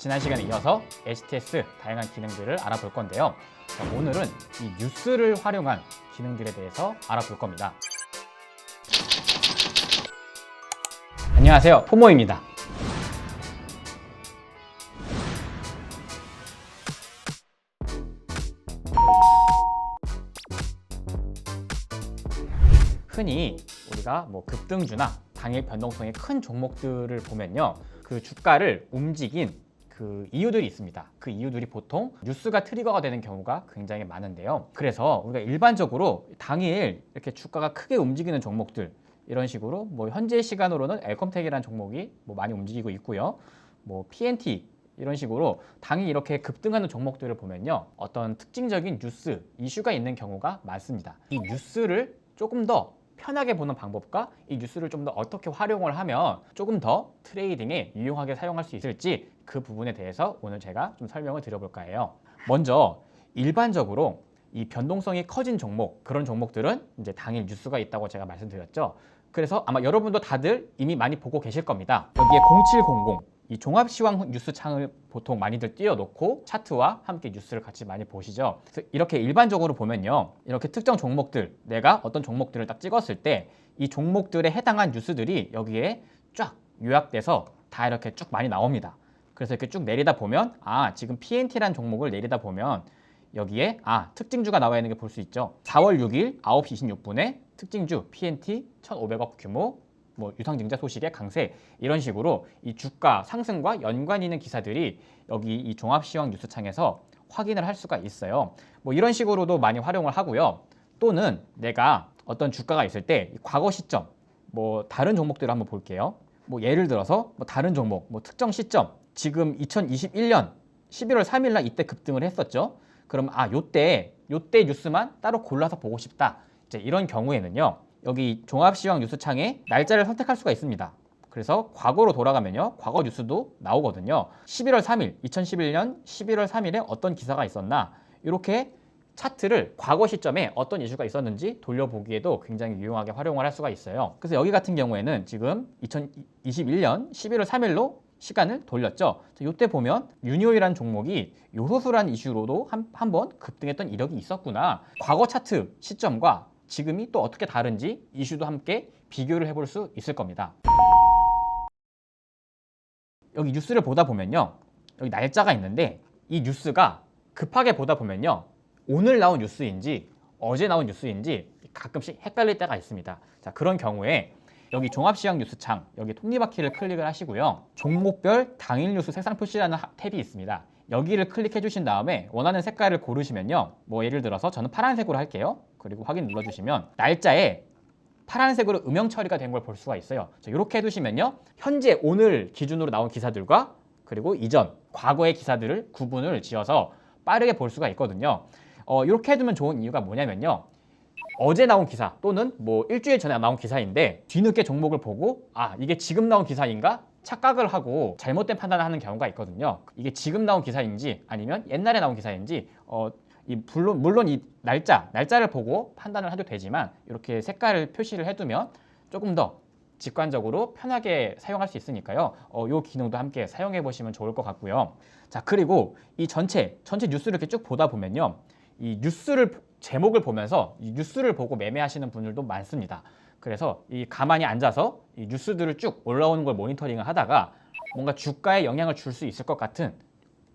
지난 시간에 이어서 HTS 다양한 기능들을 알아볼 건데요. 자, 오늘은 이 뉴스를 활용한 기능들에 대해서 알아볼 겁니다. 안녕하세요. 포모입니다. 흔히 우리가 뭐 급등주나 당일 변동성이 큰 종목들을 보면요. 그 주가를 움직인 그 이유들이 있습니다. 그 이유들이 보통 뉴스가 트리거가 되는 경우가 굉장히 많은데요. 그래서 우리가 일반적으로 당일 이렇게 주가가 크게 움직이는 종목들 이런 식으로 뭐 현재 시간으로는 엘컴텍이라는 종목이 뭐 많이 움직이고 있고요. 뭐 PNT 이런 식으로 당일 이렇게 급등하는 종목들을 보면요. 어떤 특징적인 뉴스, 이슈가 있는 경우가 많습니다. 이 뉴스를 조금 더 편하게 보는 방법과 이 뉴스를 좀 더 어떻게 활용을 하면 조금 더 트레이딩에 유용하게 사용할 수 있을지 그 부분에 대해서 오늘 제가 좀 설명을 드려볼까 해요. 먼저 일반적으로 이 변동성이 커진 종목 그런 종목들은 이제 당일 뉴스가 있다고 제가 말씀드렸죠. 그래서 아마 여러분도 다들 이미 많이 보고 계실 겁니다. 여기에 0700 이 종합시황 뉴스 창을 보통 많이들 띄워놓고 차트와 함께 뉴스를 같이 많이 보시죠. 이렇게 일반적으로 보면요. 이렇게 특정 종목들, 내가 어떤 종목들을 딱 찍었을 때 이 종목들에 해당한 뉴스들이 여기에 쫙 요약돼서 다 이렇게 쭉 많이 나옵니다. 그래서 이렇게 쭉 내리다 보면 아 지금 PNT라는 종목을 내리다 보면 여기에 아 특징주가 나와 있는 게 볼 수 있죠. 4월 6일 9시 26분에 특징주 PNT 1,500억 규모 뭐 유상증자 소식의 강세 이런 식으로 이 주가 상승과 연관 있는 기사들이 여기 이 종합시황 뉴스창에서 확인을 할 수가 있어요. 뭐 이런 식으로도 많이 활용을 하고요. 또는 내가 어떤 주가가 있을 때이 과거 시점 뭐 다른 종목들을 한번 볼게요. 뭐 예를 들어서 뭐 다른 종목 뭐 특정 시점 지금 2021년 11월 3일 날 이때 급등을 했었죠. 그럼 아 요때 요때 뉴스만 따로 골라서 보고 싶다. 이제 이런 경우에는요. 여기 종합시황 뉴스창에 날짜를 선택할 수가 있습니다. 그래서 과거로 돌아가면요. 과거 뉴스도 나오거든요. 11월 3일, 2011년 11월 3일에 어떤 기사가 있었나 이렇게 차트를 과거 시점에 어떤 이슈가 있었는지 돌려보기에도 굉장히 유용하게 활용을 할 수가 있어요. 그래서 여기 같은 경우에는 지금 2021년 11월 3일로 시간을 돌렸죠. 이때 보면 유니오이라는 종목이 요소수란 이슈로도 한, 한번 급등했던 이력이 있었구나. 과거 차트 시점과 지금이 또 어떻게 다른지 이슈도 함께 비교를 해볼 수 있을 겁니다. 여기 뉴스를 보다 보면요. 여기 날짜가 있는데 이 뉴스가 급하게 보다 보면요. 오늘 나온 뉴스인지 어제 나온 뉴스인지 가끔씩 헷갈릴 때가 있습니다. 자, 그런 경우에 여기 종합시황 뉴스창 여기 톱니바퀴를 클릭을 하시고요. 종목별 당일 뉴스 색상 표시라는 하- 탭이 있습니다. 여기를 클릭해 주신 다음에 원하는 색깔을 고르시면요. 뭐 예를 들어서 저는 파란색으로 할게요. 그리고 확인 눌러 주시면 날짜에 파란색으로 음영 처리가 된 걸 볼 수가 있어요. 자, 이렇게 해두시면요. 현재 오늘 기준으로 나온 기사들과 그리고 이전 과거의 기사들을 구분을 지어서 빠르게 볼 수가 있거든요. 어, 이렇게 해두면 좋은 이유가 뭐냐면요. 어제 나온 기사 또는 뭐 일주일 전에 나온 기사인데 뒤늦게 종목을 보고 아 이게 지금 나온 기사인가 착각을 하고 잘못된 판단을 하는 경우가 있거든요. 이게 지금 나온 기사인지 아니면 옛날에 나온 기사인지 어, 이 물론 물론 이 날짜 날짜를 보고 판단을 해도 되지만 이렇게 색깔을 표시를 해두면 조금 더 직관적으로 편하게 사용할 수 있으니까요. 어, 이 기능도 함께 사용해 보시면 좋을 것 같고요. 자 그리고 이 전체 전체 뉴스를 이렇게 쭉 보다 보면요, 이 뉴스를 제목을 보면서 이 뉴스를 보고 매매하시는 분들도 많습니다. 그래서 이 가만히 앉아서 이 뉴스들을 쭉 올라오는 걸 모니터링을 하다가 뭔가 주가에 영향을 줄 수 있을 것 같은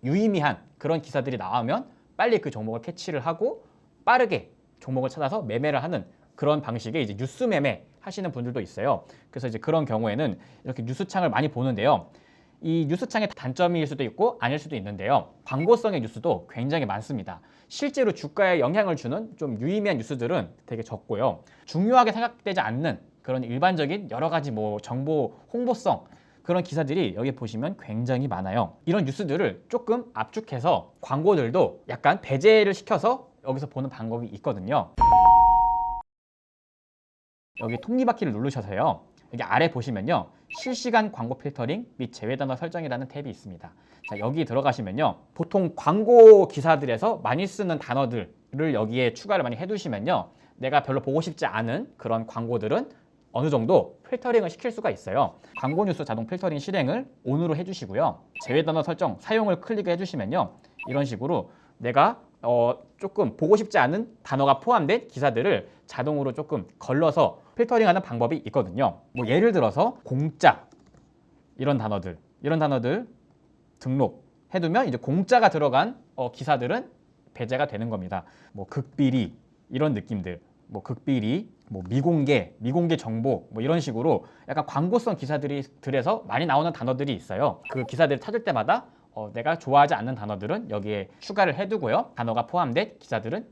유의미한 그런 기사들이 나오면 빨리 그 종목을 캐치를 하고 빠르게 종목을 찾아서 매매를 하는 그런 방식의 이제 뉴스 매매 하시는 분들도 있어요. 그래서 이제 그런 경우에는 이렇게 뉴스창을 많이 보는데요. 이 뉴스창의 단점일 수도 있고 아닐 수도 있는데요. 광고성의 뉴스도 굉장히 많습니다. 실제로 주가에 영향을 주는 좀 유의미한 뉴스들은 되게 적고요. 중요하게 생각되지 않는 그런 일반적인 여러 가지 뭐 정보 홍보성 그런 기사들이 여기 보시면 굉장히 많아요. 이런 뉴스들을 조금 압축해서 광고들도 약간 배제를 시켜서 여기서 보는 방법이 있거든요. 여기 톱니바퀴를 누르셔서요. 여기 아래 보시면요. 실시간 광고 필터링 및 제외 단어 설정이라는 탭이 있습니다. 자, 여기 들어가시면요. 보통 광고 기사들에서 많이 쓰는 단어들을 여기에 추가를 많이 해두시면요. 내가 별로 보고 싶지 않은 그런 광고들은 어느 정도 필터링을 시킬 수가 있어요. 광고 뉴스 자동 필터링 실행을 ON으로 해주시고요. 제외 단어 설정 사용을 클릭해 주시면요. 이런 식으로 내가 어, 조금 보고 싶지 않은 단어가 포함된 기사들을 자동으로 조금 걸러서 필터링하는 방법이 있거든요. 뭐 예를 들어서 공짜 이런 단어들 이런 단어들 등록 해두면 이제 공짜가 들어간 어, 기사들은 배제가 되는 겁니다. 뭐 극비리 이런 느낌들, 뭐 극비리, 뭐 미공개, 미공개 정보 뭐 이런 식으로 약간 광고성 기사들이 들에서 많이 나오는 단어들이 있어요. 그 기사들을 찾을 때마다 어, 내가 좋아하지 않는 단어들은 여기에 추가를 해두고요. 단어가 포함된 기사들은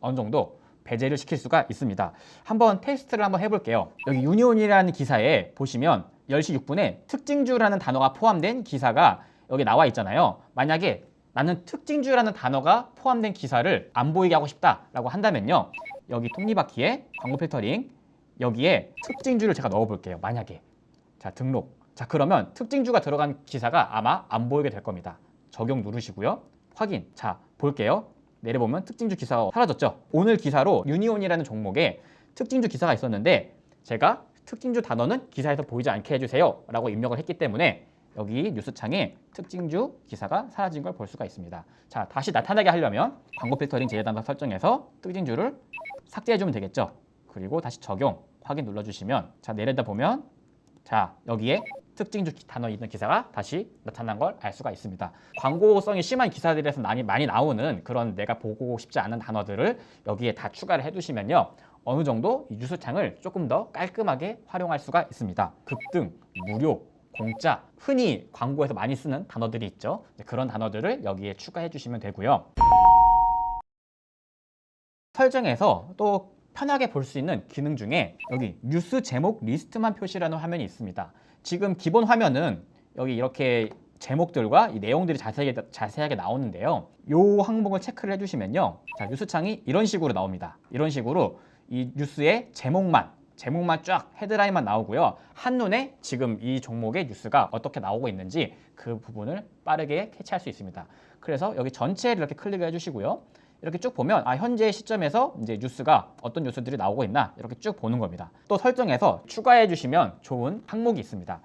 어느 정도 배제를 시킬 수가 있습니다. 한번 테스트를 한번 해볼게요. 여기 유니온이라는 기사에 보시면 10시 6분에 특징주라는 단어가 포함된 기사가 여기 나와 있잖아요. 만약에 나는 특징주라는 단어가 포함된 기사를 안 보이게 하고 싶다라고 한다면요. 여기 톱니바퀴에 광고 필터링 여기에 특징주를 제가 넣어 볼게요. 만약에 자 등록 자 그러면 특징주가 들어간 기사가 아마 안 보이게 될 겁니다. 적용 누르시고요. 확인 자 볼게요. 내려보면 특징주 기사가 사라졌죠. 오늘 기사로 유니온이라는 종목에 특징주 기사가 있었는데 제가 특징주 단어는 기사에서 보이지 않게 해주세요 라고 입력을 했기 때문에 여기 뉴스창에 특징주 기사가 사라진 걸 볼 수가 있습니다. 자 다시 나타나게 하려면 광고 필터링 제외 단어 설정에서 특징주를 삭제해주면 되겠죠. 그리고 다시 적용 확인 눌러주시면 자 내려다 보면 자 여기에 특징주 기- 단어 있는 기사가 다시 나타난 걸 알 수가 있습니다. 광고성이 심한 기사들에서 많이 많이 나오는 그런 내가 보고 싶지 않은 단어들을 여기에 다 추가를 해두시면요 어느 정도 이 뉴스창을 조금 더 깔끔하게 활용할 수가 있습니다. 급등, 무료, 공짜, 흔히 광고에서 많이 쓰는 단어들이 있죠. 그런 단어들을 여기에 추가해 주시면 되고요. 설정에서 또 편하게 볼 수 있는 기능 중에 여기 뉴스 제목 리스트만 표시라는 화면이 있습니다. 지금 기본 화면은 여기 이렇게 제목들과 이 내용들이 자세하게, 자세하게 나오는데요. 이 항목을 체크를 해주시면요. 자, 뉴스창이 이런 식으로 나옵니다. 이런 식으로 이 뉴스의 제목만, 제목만 쫙 헤드라인만 나오고요. 한눈에 지금 이 종목의 뉴스가 어떻게 나오고 있는지 그 부분을 빠르게 캐치할 수 있습니다. 그래서 여기 전체를 이렇게 클릭을 해주시고요. 이렇게 쭉 보면 아 현재 시점에서 이제 뉴스가 어떤 뉴스들이 나오고 있나 이렇게 쭉 보는 겁니다. 또 설정해서 추가해 주시면 좋은 항목이 있습니다.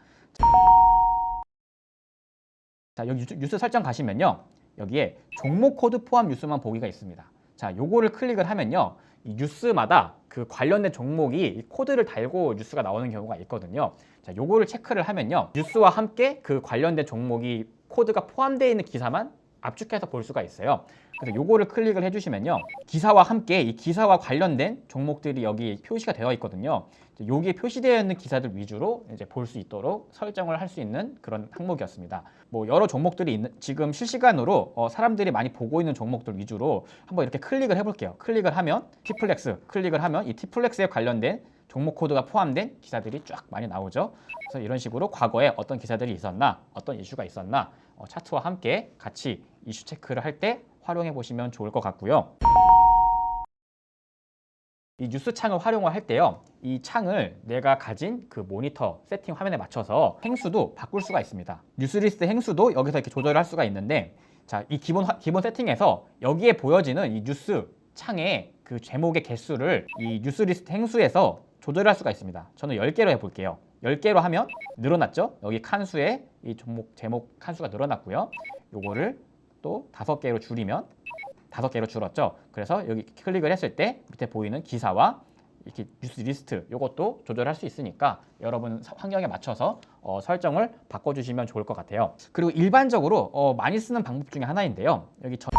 자 여기 뉴스, 설정 가시면요 여기에 종목 코드 포함 뉴스만 보기가 있습니다. 자 요거를 클릭을 하면요 이 뉴스마다 그 관련된 종목이 이 코드를 달고 뉴스가 나오는 경우가 있거든요. 자 요거를 체크를 하면요 뉴스와 함께 그 관련된 종목이 코드가 포함되어 있는 기사만 압축해서 볼 수가 있어요. 그래서 요거를 클릭을 해주시면요. 기사와 함께 이 기사와 관련된 종목들이 여기 표시가 되어 있거든요. 여기에 표시되어 있는 기사들 위주로 이제 볼 수 있도록 설정을 할 수 있는 그런 항목이었습니다. 뭐 여러 종목들이 있는, 지금 실시간으로 어, 사람들이 많이 보고 있는 종목들 위주로 한번 이렇게 클릭을 해볼게요. 클릭을 하면 티플렉스 클릭을 하면 이 티플렉스에 관련된 종목 코드가 포함된 기사들이 쫙 많이 나오죠. 그래서 이런 식으로 과거에 어떤 기사들이 있었나, 어떤 이슈가 있었나 어, 차트와 함께 같이 이슈 체크를 할 때 활용해 보시면 좋을 것 같고요. 이 뉴스 창을 활용을 할 때요. 이 창을 내가 가진 그 모니터 세팅 화면에 맞춰서 행수도 바꿀 수가 있습니다. 뉴스 리스트 행수도 여기서 이렇게 조절할 수가 있는데 자, 이 기본 화- 기본 세팅에서 여기에 보여지는 이 뉴스 창의 그 제목의 개수를 이 뉴스 리스트 행수에서 조절할 수가 있습니다. 저는 10개로 해 볼게요. 10개로 하면 늘어났죠? 여기 칸수에 이 종목 제목 칸수가 늘어났고요. 요거를 또 5개로 줄이면 다섯 개로 줄었죠. 그래서 여기 클릭을 했을 때 밑에 보이는 기사와 이렇게 뉴스 리스트 이것도 조절할 수 있으니까 여러분 사- 환경에 맞춰서 어, 설정을 바꿔주시면 좋을 것 같아요. 그리고 일반적으로 어, 많이 쓰는 방법 중에 하나인데요. 여기 전...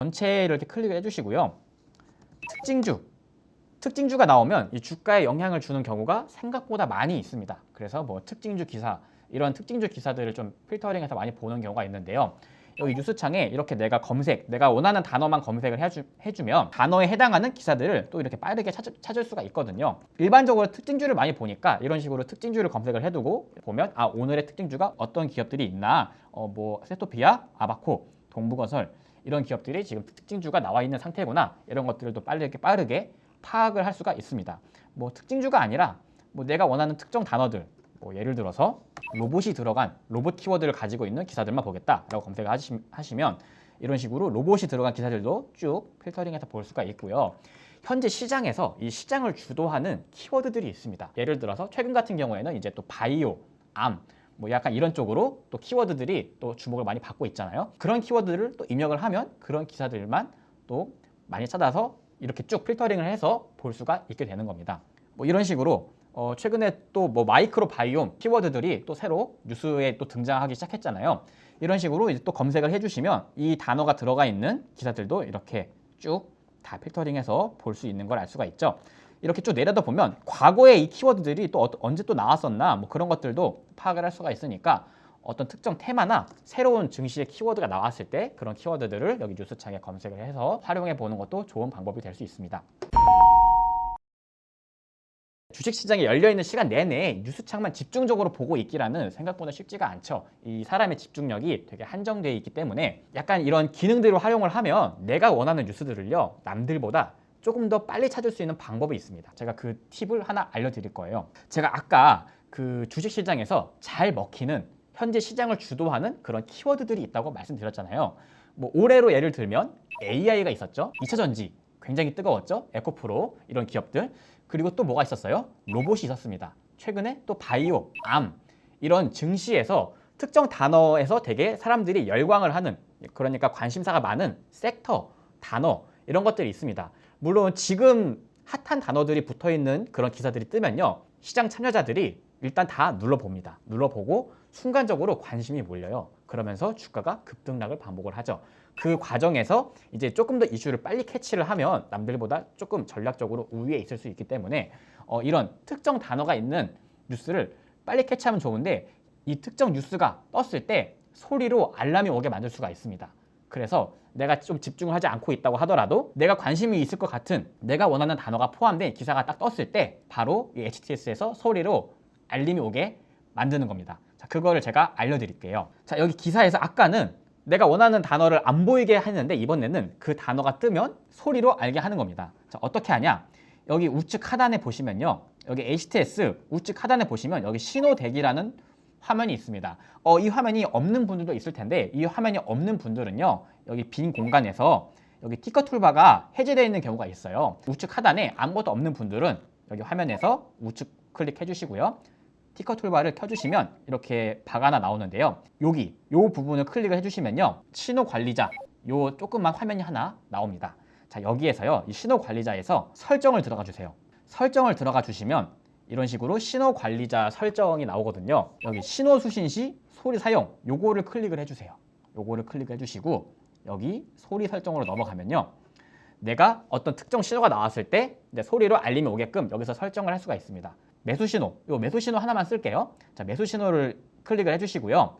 전체를 이렇게 클릭을 해주시고요. 특징주 특징주가 나오면 이 주가에 영향을 주는 경우가 생각보다 많이 있습니다. 그래서 뭐 특징주 기사 이런 특징주 기사들을 좀 필터링해서 많이 보는 경우가 있는데요. 여기 뉴스창에 이렇게 내가 검색, 내가 원하는 단어만 검색을 해주, 해주면 단어에 해당하는 기사들을 또 이렇게 빠르게 찾을, 찾을 수가 있거든요. 일반적으로 특징주를 많이 보니까 이런 식으로 특징주를 검색을 해두고 보면 아 오늘의 특징주가 어떤 기업들이 있나, 어 뭐 세토피아, 아바코, 동부건설 이런 기업들이 지금 특징주가 나와 있는 상태구나 이런 것들을 또 빠르게 빠르게 파악을 할 수가 있습니다. 뭐 특징주가 아니라 뭐 내가 원하는 특정 단어들 뭐 예를 들어서 로봇이 들어간 로봇 키워드를 가지고 있는 기사들만 보겠다라고 검색을 하시, 하시면 이런 식으로 로봇이 들어간 기사들도 쭉 필터링해서 볼 수가 있고요. 현재 시장에서 이 시장을 주도하는 키워드들이 있습니다. 예를 들어서 최근 같은 경우에는 이제 또 바이오, 암, 뭐 약간 이런 쪽으로 또 키워드들이 또 주목을 많이 받고 있잖아요. 그런 키워드를 또 입력을 하면 그런 기사들만 또 많이 찾아서 이렇게 쭉 필터링을 해서 볼 수가 있게 되는 겁니다. 뭐 이런 식으로 어 최근에 또 뭐 마이크로 바이옴 키워드들이 또 새로 뉴스에 또 등장하기 시작했잖아요. 이런 식으로 이제 또 검색을 해주시면 이 단어가 들어가 있는 기사들도 이렇게 쭉 다 필터링해서 볼 수 있는 걸 알 수가 있죠. 이렇게 쭉 내려다 보면 과거에 이 키워드들이 또 어- 언제 또 나왔었나 뭐 그런 것들도 파악을 할 수가 있으니까 어떤 특정 테마나 새로운 증시의 키워드가 나왔을 때 그런 키워드들을 여기 뉴스창에 검색을 해서 활용해 보는 것도 좋은 방법이 될 수 있습니다. 주식 시장에 열려 있는 시간 내내 뉴스창만 집중적으로 보고 있기라는 생각보다 쉽지가 않죠. 이 사람의 집중력이 되게 한정되어 있기 때문에 약간 이런 기능들을 활용을 하면 내가 원하는 뉴스들을요 남들보다 조금 더 빨리 찾을 수 있는 방법이 있습니다. 제가 그 팁을 하나 알려드릴 거예요. 제가 아까 그 주식 시장에서 잘 먹히는 현재 시장을 주도하는 그런 키워드들이 있다고 말씀드렸잖아요. 뭐 올해로 예를 들면 AI가 있었죠. 2차 전지 굉장히 뜨거웠죠. 에코프로 이런 기업들. 그리고 또 뭐가 있었어요? 로봇이 있었습니다. 최근에 또 바이오, 암 이런 증시에서 특정 단어에서 되게 사람들이 열광을 하는 그러니까 관심사가 많은 섹터, 단어 이런 것들이 있습니다. 물론 지금 핫한 단어들이 붙어 있는 그런 기사들이 뜨면요. 시장 참여자들이 일단 다 눌러봅니다. 눌러보고 순간적으로 관심이 몰려요. 그러면서 주가가 급등락을 반복을 하죠. 그 과정에서 이제 조금 더 이슈를 빨리 캐치를 하면 남들보다 조금 전략적으로 우위에 있을 수 있기 때문에 어, 이런 특정 단어가 있는 뉴스를 빨리 캐치하면 좋은데 이 특정 뉴스가 떴을 때 소리로 알람이 오게 만들 수가 있습니다. 그래서 내가 좀 집중을 하지 않고 있다고 하더라도 내가 관심이 있을 것 같은 내가 원하는 단어가 포함된 기사가 딱 떴을 때 바로 이 HTS에서 소리로 알림이 오게 만드는 겁니다. 자, 그거를 제가 알려드릴게요. 자, 여기 기사에서 아까는 내가 원하는 단어를 안 보이게 했는데 이번에는 그 단어가 뜨면 소리로 알게 하는 겁니다. 자, 어떻게 하냐? 여기 우측 하단에 보시면요. 여기 HTS 우측 하단에 보시면 여기 신호 대기라는 화면이 있습니다. 어, 이 화면이 없는 분들도 있을 텐데 이 화면이 없는 분들은요. 여기 빈 공간에서 여기 티커 툴바가 해제되어 있는 경우가 있어요. 우측 하단에 아무것도 없는 분들은 여기 화면에서 우측 클릭해 주시고요. 티커 툴바를 켜주시면 이렇게 바가 하나 나오는데요. 여기 요 부분을 클릭을 해주시면요. 신호 관리자 요 조그만 화면이 하나 나옵니다. 자 여기에서요. 이 신호 관리자에서 설정을 들어가 주세요. 설정을 들어가 주시면 이런 식으로 신호 관리자 설정이 나오거든요. 여기 신호 수신 시 소리 사용 요거를 클릭을 해주세요. 요거를 클릭해 주시고 여기 소리 설정으로 넘어가면요. 내가 어떤 특정 신호가 나왔을 때 소리로 알림이 오게끔 여기서 설정을 할 수가 있습니다. 매수 신호, 요 매수 신호 하나만 쓸게요. 자, 매수 신호를 클릭을 해주시고요.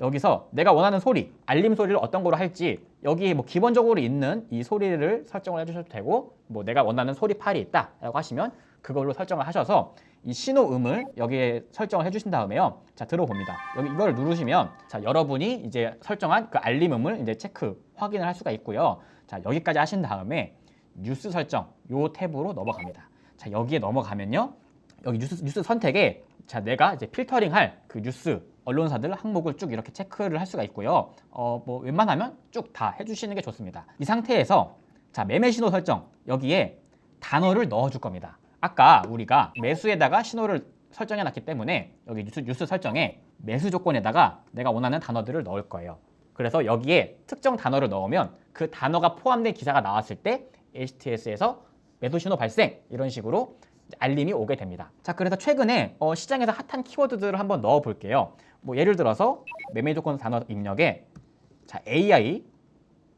여기서 내가 원하는 소리, 알림 소리를 어떤 거로 할지 여기 뭐 기본적으로 있는 이 소리를 설정을 해주셔도 되고 뭐 내가 원하는 소리 파일이 있다라고 하시면 그걸로 설정을 하셔서 이 신호음을 여기에 설정을 해주신 다음에요. 자 들어봅니다. 여기 이걸 누르시면 자 여러분이 이제 설정한 그 알림음을 이제 체크 확인을 할 수가 있고요. 자 여기까지 하신 다음에 뉴스 설정 요 탭으로 넘어갑니다. 자 여기에 넘어가면요. 여기 뉴스, 뉴스 선택에 자 내가 이제 필터링할 그 뉴스 언론사들 항목을 쭉 이렇게 체크를 할 수가 있고요. 어 뭐 웬만하면 쭉 다 해주시는 게 좋습니다. 이 상태에서 자 매매 신호 설정 여기에 단어를 넣어줄 겁니다. 아까 우리가 매수에다가 신호를 설정해 놨기 때문에 여기 뉴스, 뉴스 설정에 매수 조건에다가 내가 원하는 단어들을 넣을 거예요. 그래서 여기에 특정 단어를 넣으면 그 단어가 포함된 기사가 나왔을 때 HTS에서 매도 신호 발생 이런 식으로 알림이 오게 됩니다. 자, 그래서 최근에 어, 시장에서 핫한 키워드들을 한번 넣어 볼게요. 뭐 예를 들어서 매매 조건 단어 입력에 자, AI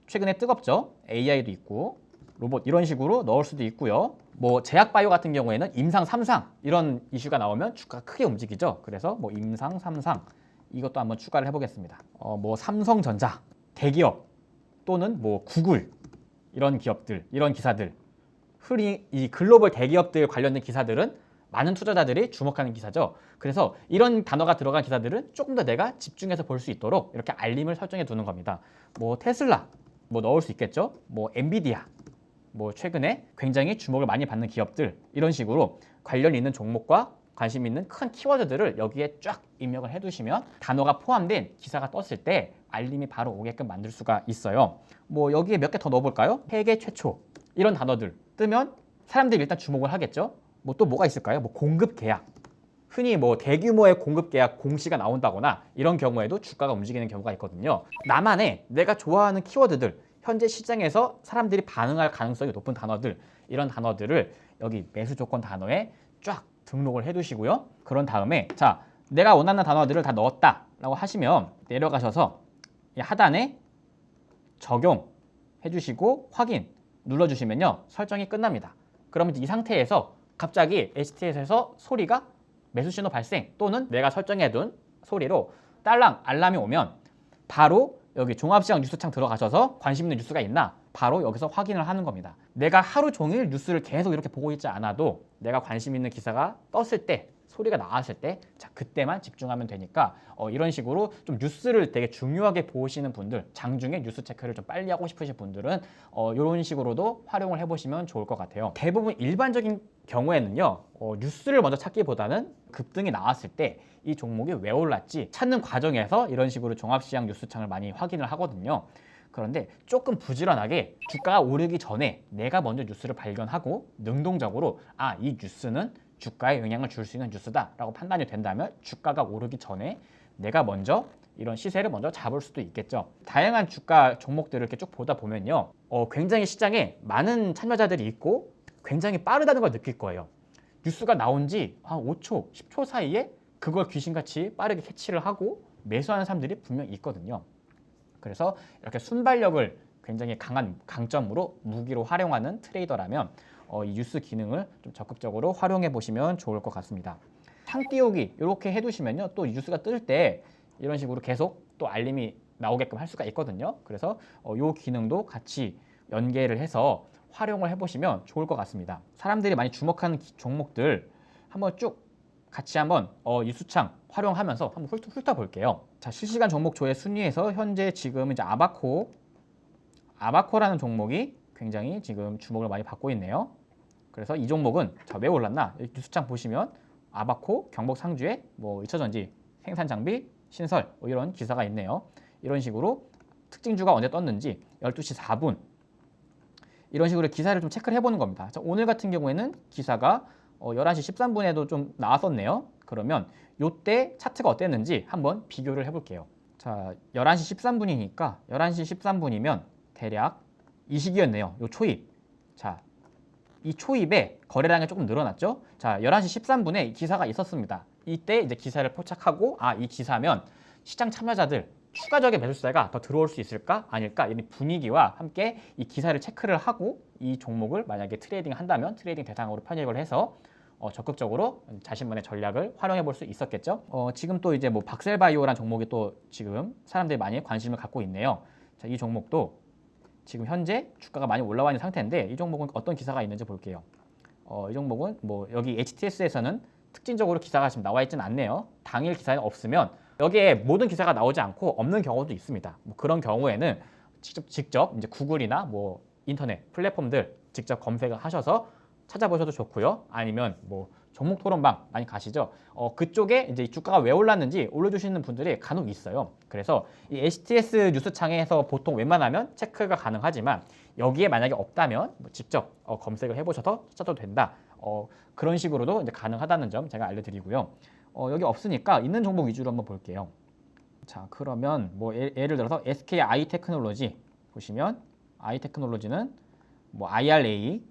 최근에 뜨겁죠? AI도 있고 로봇 이런 식으로 넣을 수도 있고요. 뭐 제약 바이오 같은 경우에는 임상 삼상 이런 이슈가 나오면 주가가 크게 움직이죠. 그래서 뭐 임상 삼상 이것도 한번 추가를 해보겠습니다. 어, 뭐 삼성전자 대기업 또는 뭐 구글 이런 기업들 이런 기사들 흔히 이 글로벌 대기업들 관련된 기사들은 많은 투자자들이 주목하는 기사죠. 그래서 이런 단어가 들어간 기사들은 조금 더 내가 집중해서 볼 수 있도록 이렇게 알림을 설정해 두는 겁니다. 뭐 테슬라 뭐 넣을 수 있겠죠. 뭐 엔비디아 뭐 최근에 굉장히 주목을 많이 받는 기업들 이런 식으로 관련 있는 종목과 관심 있는 큰 키워드들을 여기에 쫙 입력을 해두시면 단어가 포함된 기사가 떴을 때 알림이 바로 오게끔 만들 수가 있어요. 뭐 여기에 몇 개 더 넣어볼까요? 세계 최초 이런 단어들 뜨면 사람들이 일단 주목을 하겠죠. 뭐 또 뭐가 있을까요? 뭐 공급 계약. 흔히 뭐 대규모의 공급 계약 공시가 나온다거나 이런 경우에도 주가가 움직이는 경우가 있거든요. 나만의 내가 좋아하는 키워드들, 현재 시장에서 사람들이 반응할 가능성이 높은 단어들, 이런 단어들을 여기 매수 조건 단어에 쫙 등록을 해 두시고요. 그런 다음에 자, 내가 원하는 단어들을 다 넣었다라고 하시면 내려가셔서 이 하단에 적용 해 주시고 확인 눌러 주시면요. 설정이 끝납니다. 그러면 이 상태에서 갑자기 HTS에서 소리가 매수 신호 발생 또는 내가 설정해 둔 소리로 딸랑 알람이 오면 바로 여기 종합시장 뉴스창 들어가셔서 관심 있는 뉴스가 있나 바로 여기서 확인을 하는 겁니다. 내가 하루 종일 뉴스를 계속 이렇게 보고 있지 않아도 내가 관심 있는 기사가 떴을 때 소리가 나왔을 때 자, 그때만 집중하면 되니까 어, 이런 식으로 좀 뉴스를 되게 중요하게 보시는 분들 장중에 뉴스 체크를 좀 빨리 하고 싶으신 분들은 어, 이런 식으로도 활용을 해보시면 좋을 것 같아요. 대부분 일반적인 경우에는요 어, 뉴스를 먼저 찾기보다는 급등이 나왔을 때 이 종목이 왜 올랐지 찾는 과정에서 이런 식으로 종합시장 뉴스창을 많이 확인을 하거든요. 그런데 조금 부지런하게 주가가 오르기 전에 내가 먼저 뉴스를 발견하고 능동적으로 아 이 뉴스는 주가에 영향을 줄 수 있는 뉴스다라고 판단이 된다면 주가가 오르기 전에 내가 먼저 이런 시세를 먼저 잡을 수도 있겠죠. 다양한 주가 종목들을 이렇게 쭉 보다 보면요, 어, 굉장히 시장에 많은 참여자들이 있고 굉장히 빠르다는 걸 느낄 거예요. 뉴스가 나온 지 한 5초, 10초 사이에 그걸 귀신같이 빠르게 캐치를 하고 매수하는 사람들이 분명히 있거든요. 그래서 이렇게 순발력을 굉장히 강한 강점으로 무기로 활용하는 트레이더라면 어, 이 뉴스 기능을 좀 적극적으로 활용해 보시면 좋을 것 같습니다. 창 띄우기 이렇게 해두시면요, 또 뉴스가 뜰 때 이런 식으로 계속 또 알림이 나오게끔 할 수가 있거든요. 그래서 어, 이 기능도 같이 연계를 해서 활용을 해보시면 좋을 것 같습니다. 사람들이 많이 주목하는 기- 종목들 한번 쭉 같이 한번 어, 이 수창 활용하면서 한번 훑, 훑어볼게요. 자, 실시간 종목 조회 순위에서 현재 지금 이제 아바코 아바코라는 종목이 굉장히 지금 주목을 많이 받고 있네요. 그래서 이 종목은 자, 왜 올랐나? 뉴스창 보시면 아바코, 경복 상주에 뭐 2차 전지, 생산 장비, 신설 뭐 이런 기사가 있네요. 이런 식으로 특징주가 언제 떴는지 12시 4분 이런 식으로 기사를 좀 체크를 해보는 겁니다. 자, 오늘 같은 경우에는 기사가 어, 11시 13분에도 좀 나왔었네요. 그러면 요때 차트가 어땠는지 한번 비교를 해볼게요. 자, 11시 13분이니까 11시 13분이면 대략 이 시기였네요. 요 초입. 자, 이 초입에 거래량이 조금 늘어났죠. 자, 11시 13분에 기사가 있었습니다. 이때 이제 기사를 포착하고 아, 이 기사면 시장 참여자들 추가적인 매수세가 더 들어올 수 있을까 아닐까 이런 분위기와 함께 이 기사를 체크를 하고 이 종목을 만약에 트레이딩 한다면 트레이딩 대상으로 편입을 해서 어, 적극적으로 자신만의 전략을 활용해 볼 수 있었겠죠. 어, 지금 또 이제 뭐 박셀바이오라는 종목이 또 지금 사람들이 많이 관심을 갖고 있네요. 자, 이 종목도 지금 현재 주가가 많이 올라와 있는 상태인데 이 종목은 어떤 기사가 있는지 볼게요. 어, 이 종목은 뭐 여기 HTS에서는 특징적으로 기사가 지금 나와 있지는 않네요. 당일 기사가 없으면 여기에 모든 기사가 나오지 않고 없는 경우도 있습니다. 뭐 그런 경우에는 직접 직접 이제 구글이나 뭐 인터넷 플랫폼들 직접 검색을 하셔서 찾아보셔도 좋고요. 아니면 뭐 종목 토론방 많이 가시죠. 어, 그쪽에 이제 이 주가가 왜 올랐는지 올려주시는 분들이 간혹 있어요. 그래서 이 HTS 뉴스창에서 보통 웬만하면 체크가 가능하지만 여기에 만약에 없다면 뭐 직접 어, 검색을 해보셔서 찾아도 된다. 어, 그런 식으로도 이제 가능하다는 점 제가 알려드리고요. 어, 여기 없으니까 있는 종목 위주로 한번 볼게요. 자 그러면 뭐 예, 예를 들어서 SK 아이 테크놀로지 보시면 아이 테크놀로지는 뭐 IRA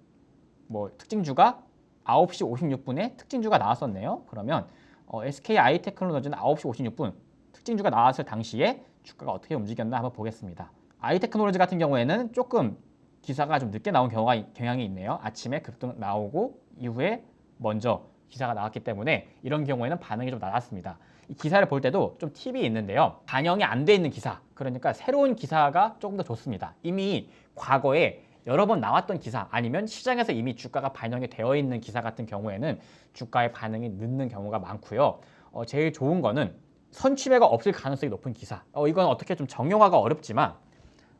뭐 특징주가 9시 56분에 특징주가 나왔었네요. 그러면 어, SK 아이 테크놀로지는 9시 56분 특징주가 나왔을 당시에 주가가 어떻게 움직였나 한번 보겠습니다. 아이 테크놀로지 같은 경우에는 조금 기사가 좀 늦게 나온 경우가 경향이 있네요. 아침에 급등 나오고 이후에 먼저 기사가 나왔기 때문에 이런 경우에는 반응이 좀 낮았습니다. 이 기사를 볼 때도 좀 팁이 있는데요. 반영이 안 돼 있는 기사, 그러니까 새로운 기사가 조금 더 좋습니다. 이미 과거에 여러 번 나왔던 기사 아니면 시장에서 이미 주가가 반영이 되어 있는 기사 같은 경우에는 주가의 반응이 늦는 경우가 많고요. 어, 제일 좋은 거는 선취매가 없을 가능성이 높은 기사. 어, 이건 어떻게 좀 정형화가 어렵지만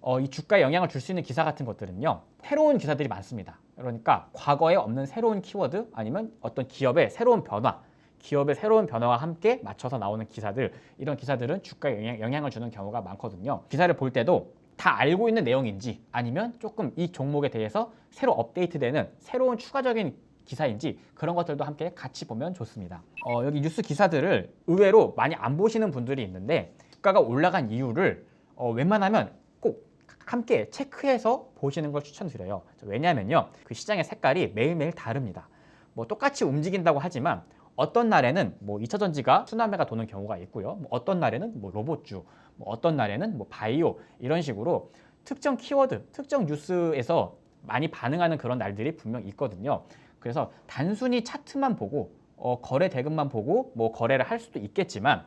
어, 이 주가에 영향을 줄 수 있는 기사 같은 것들은요 새로운 기사들이 많습니다. 그러니까 과거에 없는 새로운 키워드 아니면 어떤 기업의 새로운 변화, 기업의 새로운 변화와 함께 맞춰서 나오는 기사들 이런 기사들은 주가에 영향, 영향을 주는 경우가 많거든요. 기사를 볼 때도 다 알고 있는 내용인지 아니면 조금 이 종목에 대해서 새로 업데이트되는 새로운 추가적인 기사인지 그런 것들도 함께 같이 보면 좋습니다. 어, 여기 뉴스 기사들을 의외로 많이 안 보시는 분들이 있는데 주가가 올라간 이유를 어, 웬만하면 꼭 함께 체크해서 보시는 걸 추천드려요. 왜냐하면요, 그 시장의 색깔이 매일매일 다릅니다. 뭐 똑같이 움직인다고 하지만 어떤 날에는 뭐 2차 전지가 순환매가 도는 경우가 있고요. 뭐 어떤 날에는 뭐 로봇주, 뭐 어떤 날에는 뭐 바이오 이런 식으로 특정 키워드, 특정 뉴스에서 많이 반응하는 그런 날들이 분명 있거든요. 그래서 단순히 차트만 보고 어, 거래 대금만 보고 뭐 거래를 할 수도 있겠지만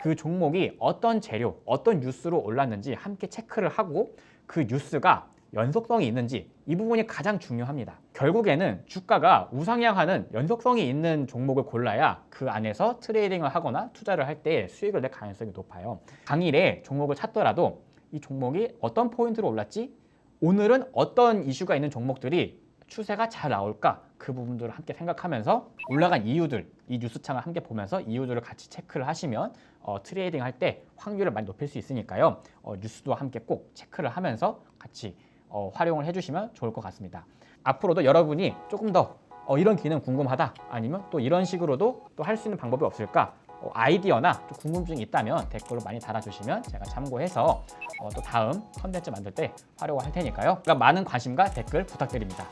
그 종목이 어떤 재료, 어떤 뉴스로 올랐는지 함께 체크를 하고 그 뉴스가 연속성이 있는지 이 부분이 가장 중요합니다. 결국에는 주가가 우상향하는 연속성이 있는 종목을 골라야 그 안에서 트레이딩을 하거나 투자를 할 때 수익을 낼 가능성이 높아요. 당일에 종목을 찾더라도 이 종목이 어떤 포인트로 올랐지? 오늘은 어떤 이슈가 있는 종목들이 추세가 잘 나올까? 그 부분들을 함께 생각하면서 올라간 이유들, 이 뉴스창을 함께 보면서 이유들을 같이 체크를 하시면 어, 트레이딩 할 때 확률을 많이 높일 수 있으니까요. 어, 뉴스도 함께 꼭 체크를 하면서 같이 어, 활용을 해주시면 좋을 것 같습니다. 앞으로도 여러분이 조금 더 어, 이런 기능 궁금하다 아니면 또 이런 식으로도 또 할 수 있는 방법이 없을까 어, 아이디어나 또 궁금증이 있다면 댓글로 많이 달아주시면 제가 참고해서 어, 또 다음 컨텐츠 만들 때 활용을 할 테니까요. 그러니까 많은 관심과 댓글 부탁드립니다.